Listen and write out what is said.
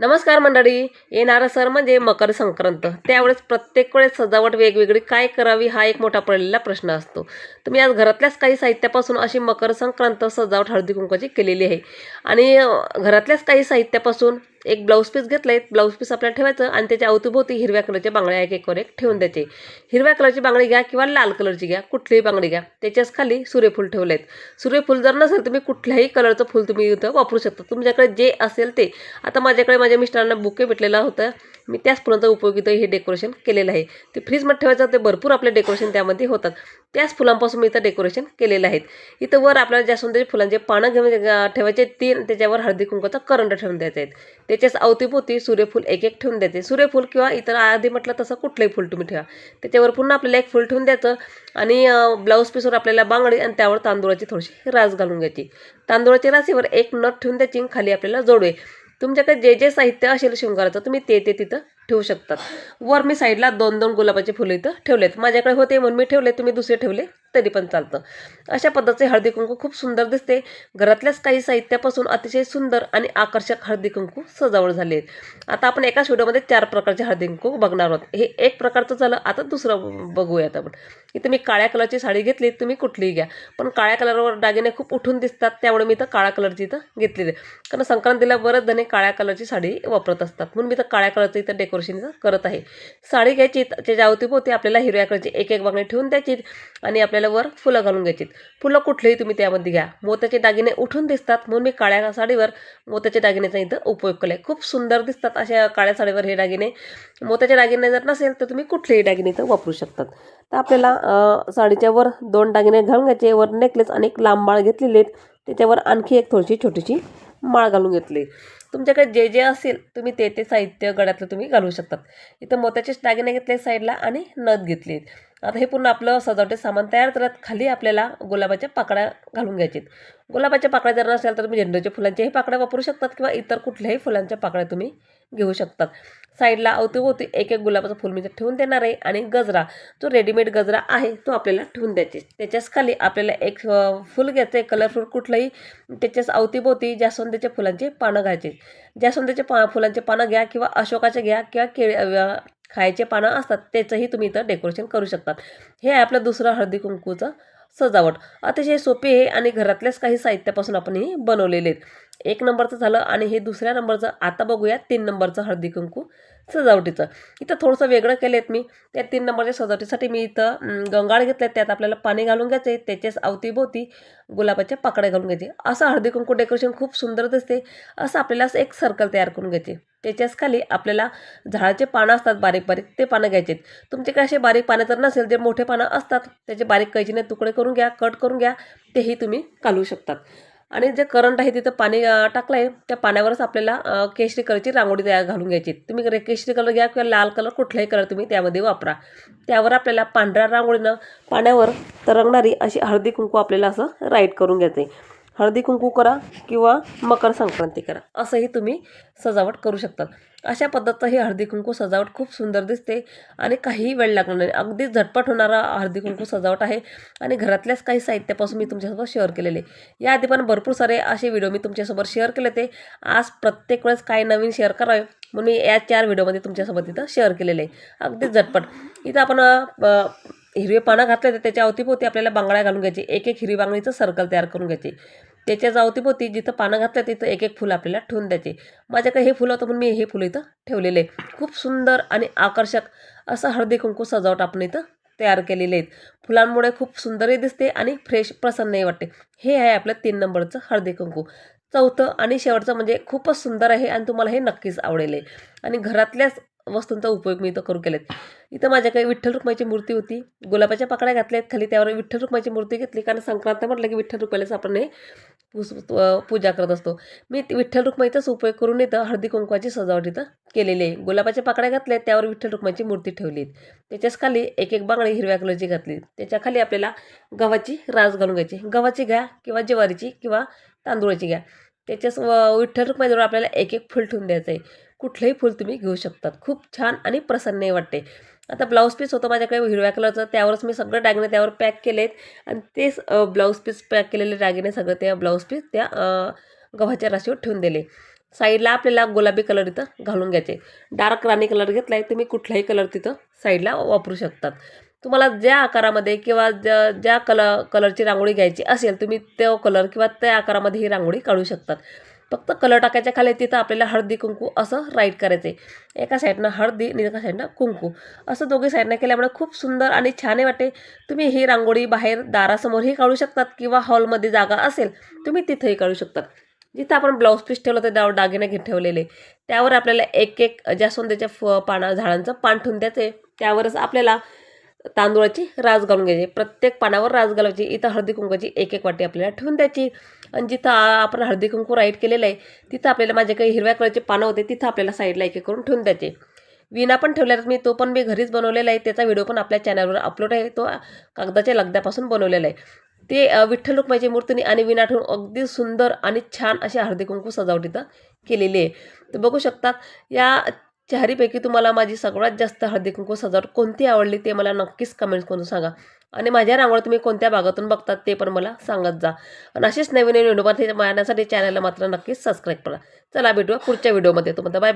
नमस्कार मंडळी. येणारं सर म्हणजे मकर संक्रांत. त्यावेळेस प्रत्येक वेळेस सजावट वेगवेगळी काय करावी हा एक मोठा पडलेला प्रश्न असतो. तुम्ही आज घरातल्याच काही साहित्यापासून अशी मकर संक्रांत सजावट हळदी कुंकवाची केलेली आहे. आणि घरातल्याच काही साहित्यापासून एक ब्लाऊज पीस घेतलं आहे ब्लाऊज पीस आपल्याला ठेवायचं आणि त्याच्या अवतीभोवती हिरव्या कलरच्या बांगड्या एक एकवर एक ठेवून द्यायचे. हिरव्या कलरची बांगडी घ्या किंवा लाल कलरची घ्या कुठलीही बांगडी घ्या. त्याच्याच खाली सूर्यफूल ठेवलं आहेत सूर्यफूल जर नसेल तुम्ही कुठल्याही कलरचं फूल तुम्ही इथं वापरू शकता. तुमच्याकडे जे असेल ते. आता माझ्याकडे माझ्या मिस्टरांना बुके भेटलेला होता. मी त्याच फुलांचा उपयोग इथं हे डेकोरेशन केलेलं आहे. ते फ्रीजमध्ये ठेवायचं ते भरपूर आपले डेकोरेशन त्यामध्ये होतात. त्याच फुलांपासून मी इथं डेकोरेशन केलेलं आहे. इथं वर आपल्याला ज्या सुंदर फुलांचे पानं घेऊन ठेवायचे तीन त्याच्यावर हळदी कुंकाचा करंट ठेवून द्यायचे आहेत त्याच्याच अवतीभोवती सूर्यफूल एक एक ठेवून द्यायचे. सूर्यफूल किंवा इतर आधी म्हटलं तसं कुठलंही फूल तुम्ही ठेवा. त्याच्यावर पुन्हा आपल्याला एक फूल ठेवून द्यायचं आणि ब्लाऊज पीसवर आपल्याला बांगडी आणि त्यावर तांदूळाची थोडीशी रास घालून घ्यायची. तांदूळाच्या राशीवर एक नट ठेवून द्यायची आणि खाली आपल्याला जोडवे. तुमच्याकडे जे जे साहित्य असेल शृंगाराचं तुम्ही ते ते तिथं ठेवू शकतात. वर मी साईडला दोन दोन गुलाबाचे फुलं इथं ठेवलेत. माझ्याकडे होते म्हणून मी ठेवले तुम्ही दुसरे ठेवले? तरी पण चालतं. अशा पद्धतीचे हळदी कुंकू खूप सुंदर दिसते. घरातल्याच काही साहित्यापासून अतिशय सुंदर आणि आकर्षक हळदी कुंकू सजावट झाले आहेत आता आपण एकाच व्हिडिओमध्ये चार प्रकारचे हळदी कुंकू बघणार आहोत. हे एक प्रकारचं झालं आता दुसरं बघूयात आपण. इथं मी काळ्या कलरची साडी घेतली तुम्ही कुठलीही घ्या. पण काळ्या कलरवर दागिने खूप उठून दिसतात त्यामुळे मी इथं काळ्या कलरची इथं घेतलेली आहे. कारण संक्रांतीला बरेच जणे काळ्या कलरची साडी वापरत असतात. म्हणून मी तर काळ्या कलरचं इथं डेकोरेशन करत आहे. साडी घ्यायची त्याच्या अवतीभोवती आपल्याला हिरव्या कलरची एक एक बांगडी ठेवून द्यायची आणि आपल्याला वर फुलं घालून घ्यायची फुलं कुठलेही तुम्ही त्यामध्ये घ्या. मोत्याचे दागिने उठून दिसतात म्हणून मी काळ्या साडीवर मोत्याच्या दागिन्याचा इथं उपयोग केला आहे खूप सुंदर दिसतात अशा काळ्या साडीवर हे दागिने. मोत्याचे दागिने जर नसेल तर तुम्ही कुठलेही दागिने इथं वापरू शकतात. तर आपल्याला साडीच्या वर दोन दागिने घालून घ्यायचे. वर नेकलेस आणि एक लांब माळ आहेत. त्याच्यावर आणखी एक थोडीशी छोटीशी माळ घालून घेतली. तुमच्याकडे जे जे असेल तुम्ही ते ते साहित्य गळ्यातलं तुम्ही घालू शकतात. इथं मोत्याचेच दागिने घेतले साईडला आणि नथ घेतली. आता हे पूर्ण आपलं सजावटे सामान तयार करत खाली आपल्याला गुलाबाच्या पाकळ्या घालून घ्यायचे गुलाबाच्या पाकळ्या जर नसेल तर तुम्ही झेंडूच्या फुलांच्याही पाकळ्या वापरू शकतात किंवा इतर कुठल्याही फुलांच्या पाकळ्या तुम्ही घेऊ शकतात. साईडला अवतीभोवती एक एक गुलाबाचं फुल मी ठेवून देणार आहे आणि गजरा जो रेडीमेड गजरा आहे तो आपल्याला ठेवून द्यायचे. त्याच्याच खाली आपल्याला एक फुल घ्यायचं आहे कलरफुल कुठलंही त्याच्याच अवतीभोवती जास्वंदीच्या फुलांचे पानं घ्यायचे जास्वंदीचे पा फुलांचे पानं घ्या किंवा अशोकाचे घ्या किंवा केळी खायचे पानं असतात त्याचंही तुम्ही इथं डेकोरेशन करू शकतात. हे आपलं दुसरं हळदी कुंकूचं सजावट. अतिशय सोपी आहे आणि घरातल्याच काही साहित्यापासून आपण हे बनवलेले आहेत. एक नंबरचं झालं आणि हे दुसऱ्या नंबरचं आता बघूया तीन नंबरचं हळदी कुंकू सजावटीचं. इथं थोडंसं वेगळं केलं आहेत मी. त्या तीन नंबरच्या सजावटीसाठी मी इथं गंगाळ घेतले त्यात आपल्याला पाणी घालून घ्यायचे त्याच्याच अवतीभोवती गुलाबाच्या पाकळ्या घालून घ्यायचे. असं हळदी कुंकू डेकोरेशन खूप सुंदर दिसते. असं आपल्याला एक सर्कल तयार करून घ्यायचे. त्याच्याच खाली आपल्याला झाडाचे पानं असतात बारीक बारीक ते पानं घ्यायचे तुमच्याकडे असे बारीक पानं जर नसेल जे मोठे पानं असतात त्याचे बारीक कैचीने तुकडे करून घ्या कट करून घ्या तेही तुम्ही घालू शकतात. आणि जे करंट आहे तिथं पाणी टाकलं आहे त्या पाण्यावरच आपल्याला केशरी कलरची रांगोळी तयार घालून घ्यायची. तुम्ही रे- केशरी कलर घ्या किंवा लाल कलर कुठलाही कलर तुम्ही त्यामध्ये वापरा. त्यावर आपल्याला पांढऱ्या रांगोळीनं पाण्यावर तरंगणारी अशी हळदी कुंकू आपल्याला असं राईट करून घ्यायचं आहे हळदी कुंकू करा किंवा मकर संक्रांती करा. असंही तुम्ही सजावट करू शकतात अशा पद्धतीचं ही हळदी कुंकू सजावट खूप सुंदर दिसते आणि काहीही वेळ लागणार नाही. अगदी झटपट होणारा हळदी कुंकू सजावट आहे आणि घरातल्याच काही साहित्यापासून मी तुमच्यासोबत शेअर केलेले. याआधी पण भरपूर सारे असे व्हिडिओ मी तुमच्यासोबत शेअर केले ते आज प्रत्येक वेळेस काय नवीन शेअर करावे म्हणून मी या चार व्हिडिओमध्ये तुमच्यासोबत इथं शेअर केलेले आहे. अगदी झटपट. इथं आपण हिरवे पानं घातले तर त्याच्या अवतीभोवती आपल्याला बांगड्या घालून घ्यायची. एक एक हिरवी बांगडीचं सर्कल तयार करून घ्यायचे. त्याच्या अवतीभोवती जिथं पानं घातलं तिथं एक एक फुल आपल्याला ठेवून द्यायचे. माझ्याकडे हे फुलं होतं म्हणून मी हे फुलं इथं ठेवलेले आहे. खूप सुंदर आणि आकर्षक असं हळदी कुंकू सजावट आपण इथं तयार केलेले आहेत. फुलांमुळे खूप सुंदरही दिसते आणि फ्रेश प्रसन्नही वाटते. हे आहे आपलं तीन नंबरचं हळदी कुंकू. चौथं आणि शेवटचं म्हणजे खूपच सुंदर आहे आणि तुम्हाला हे नक्कीच आवडेल. आहे आणि घरातल्याच वस्तूंचा उपयोग मी इथं करू केलेत. इथं माझ्याकडे विठ्ठल रुक्माईची मूर्ती होती. गुलाबाच्या पाकळ्या घातल्यात खाली. त्यावर विठ्ठल रुक्माईची मूर्ती घेतली. कारण संक्रांत म्हटलं की विठ्ठल रुक्माईलाच आपण हे पूजा करत असतो. मी विठ्ठल रुक्माईचाच उपयोग करून इथं हळदी कुंकवाची सजावट इथं केलेली आहे. गुलाबाच्या पाकळ्या घातल्या त्यावर विठ्ठल रुक्माईची मूर्ती ठेवली आहेत. त्याच्याच खाली एक एक बांगडी हिरव्या कलरची घातली. त्याच्याखाली आपल्याला गव्हाची रास घालून घ्यायची. गव्हाची घ्या किंवा ज्वारीची किंवा तांदूळाची घ्या. त्याच्याच व- विठ्ठल रुक्माईजवळ आपल्याला एक एक फुल ठेवून द्यायचं आहे. कुठलंही फुल तुम्ही घेऊ शकतात. खूप छान आणि प्रसन्नही वाटते. आता ब्लाऊज पीस होतं माझ्याकडे हिरव्या कलरचं. त्यावरच मी सगळं दागिने त्यावर पॅक केलेत. आणि तेच ब्लाऊज पीस पॅक केलेले दागिने सगळं त्या ब्लाऊज पीस त्या गव्हाच्या राशीवर ठेवून दिले. साईडला आपल्याला गुलाबी कलर इथं घालून घ्यायचे. डार्क राणी कलर घेतला आहे तुम्ही कुठलाही कलर तिथं साईडला वापरू शकतात. तुम्हाला ज्या आकारामध्ये किंवा ज्या ज्या कलर कलरची रांगोळी घ्यायची असेल तुम्ही तो कलर किंवा त्या आकारामध्ये ही रांगोळी काढू शकतात. फक्त कलर टाकायच्या खाली तिथं आपल्याला हळदी कुंकू असं राईट करायचं आहे एका साईडनं हळदी आणि एका साईडनं कुंकू. असं दोघी साईडनं केल्यामुळे खूप सुंदर आणि छान वाटते तुम्ही ही रांगोळी बाहेर दारासमोरही काढू शकतात किंवा हॉलमध्ये जागा असेल तुम्ही तिथंही काढू शकतात. जिथं आपण ब्लाऊज पीस ठेवलं तर त्यावर दागिने घेत ठेवलेले. त्यावर आपल्याला एक एक जास्वंदीच्या फ पाना झाडांचं पान ठेवून द्यायचे त्यावरच आपल्याला तांदूळाची रास घालून घ्यायची. प्रत्येक पानावर रास घालायची. इथं हळदी कुंकूची एक एक वाटी आपल्याला ठेवून द्यायची. आणि जिथं आपण हळदी कुंकू राईट केलेलं आहे तिथं आपल्याला माझे काही हिरव्या कलरचे पानं होते तिथं आपल्याला साईडला एक एक करून ठेवून द्यायचे. विना पण ठेवल्या मी तो पण मी घरीच बनवलेला आहे. त्याचा व्हिडिओ पण आपल्या चॅनलवर अपलोड आहे. तो कागदाच्या लगद्यापासून बनवलेला आहे. ते विठ्ठल रुक्माईची मूर्तीने आणि विना ठेवून अगदी सुंदर आणि छान अशी हळदी कुंकू सजावट इथं केलेली आहे. तर बघू शकतात या चारीपैकी तुम्हाला माझी सगळ्यात जास्त हळदी कुंकू सजावट कोणती आवडली ते मला नक्कीच कमेंट्स करून सांगा. आणि माझ्या रांगोळी तुम्ही कोणत्या भागातून बघतात ते पण मला सांगत जा. आणि असेच नवीन नवीन व्हिडिओ मारण्यासाठी चॅनलला मात्र नक्कीच सबस्क्राईब करा. चला भेटूया पुढच्या व्हिडिओमध्ये तुम्हाला बाय बाय